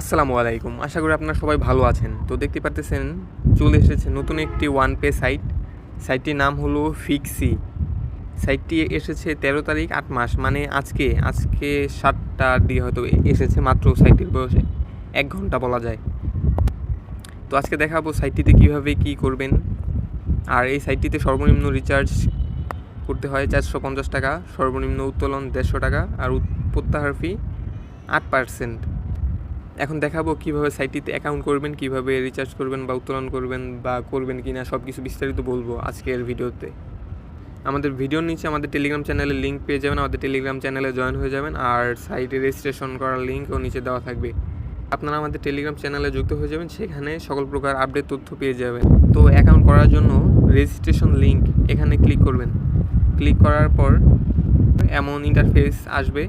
আসসালামু আলাইকুম। আশা করি আপনারা সবাই ভালো আছেন। তো দেখতে পারতেছেন, চলে এসেছে নতুন একটি ওয়ান পে সাইট সাইটটির নাম হলো ফিক্সি সাইটটি এসেছে তেরো তারিখ আট মাস। মানে আজকে আজকে সাতটা দিয়ে হয়তো এসেছে মাত্র সাইটটির বয়স। এক ঘণ্টা বলা যায়। তো আজকে দেখাবো সাইটটিতে কীভাবে কী করবেন। আর এই সাইটটিতে সর্বনিম্ন রিচার্জ করতে হয় চারশো পঞ্চাশ টাকা, সর্বনিম্ন উত্তোলন দেড়শো টাকা, আর প্রত্যাহার ফি আট পার্সেন্ট এখন দেখাবো কীভাবে সাইটটিতে অ্যাকাউন্ট করবেন, কীভাবে রিচার্জ করবেন বা উত্তোলন করবেন বা করবেন কি না সব কিছু বিস্তারিত বলব আজকের ভিডিওতে। আমাদের ভিডিওর নিচে আমাদের টেলিগ্রাম চ্যানেলের লিঙ্ক পেয়ে যাবেন, আমাদের টেলিগ্রাম চ্যানেলে জয়েন হয়ে যাবেন, আর সাইটে রেজিস্ট্রেশন করার লিঙ্কও নিচে দেওয়া থাকবে। আপনারা আমাদের টেলিগ্রাম চ্যানেলে যুক্ত হয়ে যাবেন, সেখানে সকল প্রকার আপডেট তথ্য পেয়ে যাবেন। তো অ্যাকাউন্ট করার জন্য রেজিস্ট্রেশন লিঙ্ক এখানে ক্লিক করবেন। ক্লিক করার পর এমন ইন্টারফেস আসবে,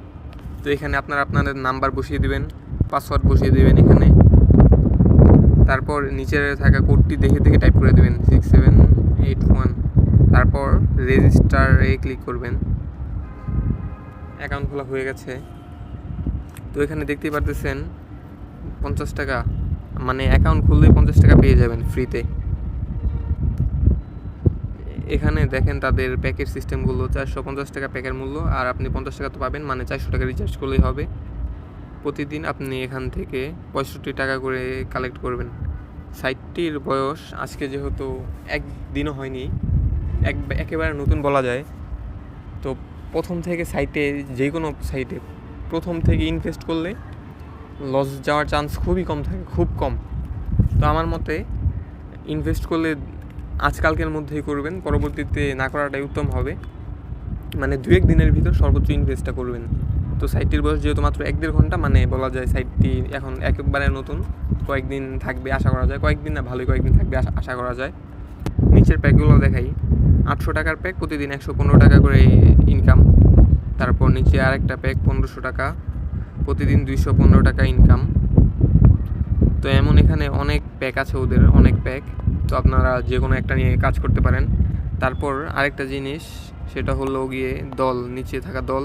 তো এখানে আপনারা আপনাদের নাম্বার বসিয়ে দিবেন। পাসওয়ার্ড বসিয়ে দেবেন এখানে। তারপর নিচে থাকা কোডটি দেখে দেখে টাইপ করে দেবেন সিক্স সেভেন এইট ওয়ান তারপর রেজিস্টারে ক্লিক করবেন। অ্যাকাউন্ট খোলা হয়ে গেছে। তো এখানে দেখতেই পারতেছেন, পঞ্চাশ টাকা। মানে অ্যাকাউন্ট খুললেই পঞ্চাশ টাকা পেয়ে যাবেন ফ্রিতে এখানে দেখেন তাদের প্যাকের সিস্টেমগুলো চারশো পঞ্চাশ টাকা প্যাকের মূল্য, আর আপনি পঞ্চাশ টাকা তো পাবেন মানে চারশো টাকা রিচার্জ করলেই হবে। প্রতিদিন আপনি এখান থেকে পঁয়ষট্টি টাকা করে কালেক্ট করবেন। সাইটটির বয়স আজকে যেহেতু একদিনও হয়নি, এক একেবারে নতুন বলা যায়। তো প্রথম থেকে সাইটে যে কোনো সাইটে প্রথম থেকে ইনভেস্ট করলে লস যাওয়ার চান্স খুবই কম থাকে, খুব কম। তো আমার মতে ইনভেস্ট করলে আজকালকের মধ্যেই করবেন, পরবর্তীতে না করাটাই উত্তম হবে। মানে দু এক দিনের ভিতর সর্বোচ্চ ইনভেস্টটা করবেন। তো সাইটটির বয়স যেহেতু মাত্র এক দেড় ঘণ্টা মানে বলা যায় সাইটটি এখন একেবারে নতুন। কয়েকদিন থাকবে আশা করা যায়। কয়েকদিন না, ভালোই কয়েকদিন থাকবে আশা করা যায়। নিচের প্যাকগুলো দেখাই। আটশো টাকার প্যাক, প্রতিদিন একশো পনেরো টাকা করে ইনকাম তারপর নিচে আরেকটা প্যাক, পনেরোশো টাকা। প্রতিদিন দুইশো পনেরো টাকা ইনকাম তো এমন এখানে অনেক প্যাক আছে ওদের, অনেক প্যাক। তো আপনারা যে কোনো একটা নিয়ে কাজ করতে পারেন। তারপর আরেকটা জিনিস, সেটা হলো গিয়ে দল, নিচে থাকা দল।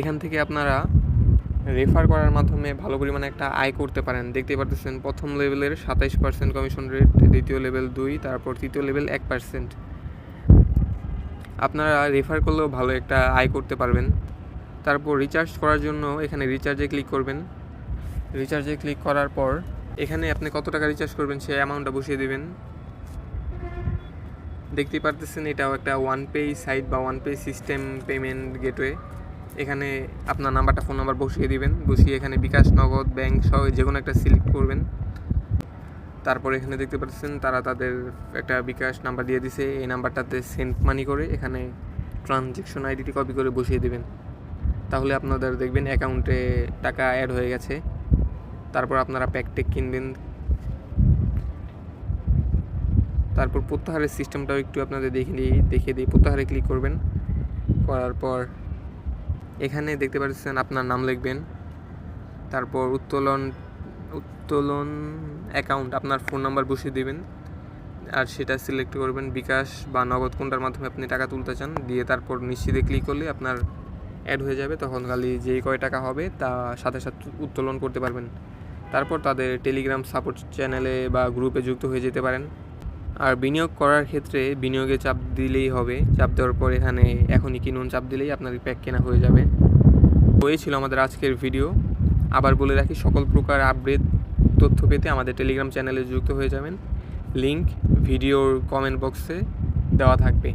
এখান থেকে আপনারা রেফার করার মাধ্যমে ভালো পরিমাণে একটা আয় করতে পারেন। দেখতে পারতেছেন, প্রথম লেভেলের সাতাইশ পার্সেন্ট কমিশন রেট দ্বিতীয় লেভেল দুই, তারপর তৃতীয় লেভেল এক পার্সেন্ট আপনারা রেফার করলেও ভালো একটা আয় করতে পারবেন। তারপর রিচার্জ করার জন্য এখানে রিচার্জে ক্লিক করবেন। রিচার্জে ক্লিক করার পর এখানে আপনি কত টাকা রিচার্জ করবেন সেই অ্যামাউন্টটা বসিয়ে দেবেন। দেখতেই পারতেছেন এটাও একটা ওয়ান পে সাইট বা one pay system payment gateway এখানে আপনার নাম্বারটা, ফোন নাম্বার বসিয়ে দিবেন। বসিয়ে এখানে বিকাশ, নগদ, ব্যাংক সহ যে কোনো একটা সিলেক্ট করবেন। তারপর এখানে দেখতে পাচ্ছেন, তারা তাদের একটা বিকাশ নাম্বার দিয়ে দিছে। এই নাম্বারটাতে সেন্ট মানি করে এখানে ট্রানজেকশন আইডিটি কপি করে বসিয়ে দিবেন। তাহলে আপনাদের দেখবেন অ্যাকাউন্টে টাকা অ্যাড হয়ে গেছে। তারপর আপনারা প্যাকটেক কিনবেন। তারপর প্রত্যাহারের সিস্টেমটাও একটু আপনাদের দেখে দিই, দেখিয়ে দিই। প্রত্যাহারে ক্লিক করবেন। করার পর এখানে দেখতে পাচ্ছেন আপনার নাম লিখবেন, তারপর উত্তোলন উত্তোলন অ্যাকাউন্ট আপনার ফোন নাম্বার বসিয়ে দিবেন, আর সেটা সিলেক্ট করবেন, বিকাশ বা নগদ কোনটার মাধ্যমে আপনি টাকা তুলতে চান, দিয়ে তারপর নিশ্চিতে ক্লিক করলে আপনার অ্যাড হয়ে যাবে, তখন খালি যেই কয় টাকা হবে তা সাথে সাথে উত্তোলন করতে পারবেন। তারপর তাদের টেলিগ্রাম সাপোর্ট চ্যানেলে বা গ্রুপে যুক্ত হয়ে যেতে পারেন। আর বিনিয়োগ করার ক্ষেত্রে বিনিয়োগে চাপ দিলেই হবে। চাপ দেওয়ার পর এখানে এখনই কিনুন, চাপ দিলেই আপনার প্যাক কেনা হয়ে যাবে। তো এই ছিল আমাদের আজকের ভিডিও। আবার বলে রাখি, সকল প্রকার আপডেট তথ্য পেতে আমাদের টেলিগ্রাম চ্যানেলে যুক্ত হয়ে যাবেন। লিংক ভিডিওর কমেন্ট বক্সে দেওয়া থাকবে।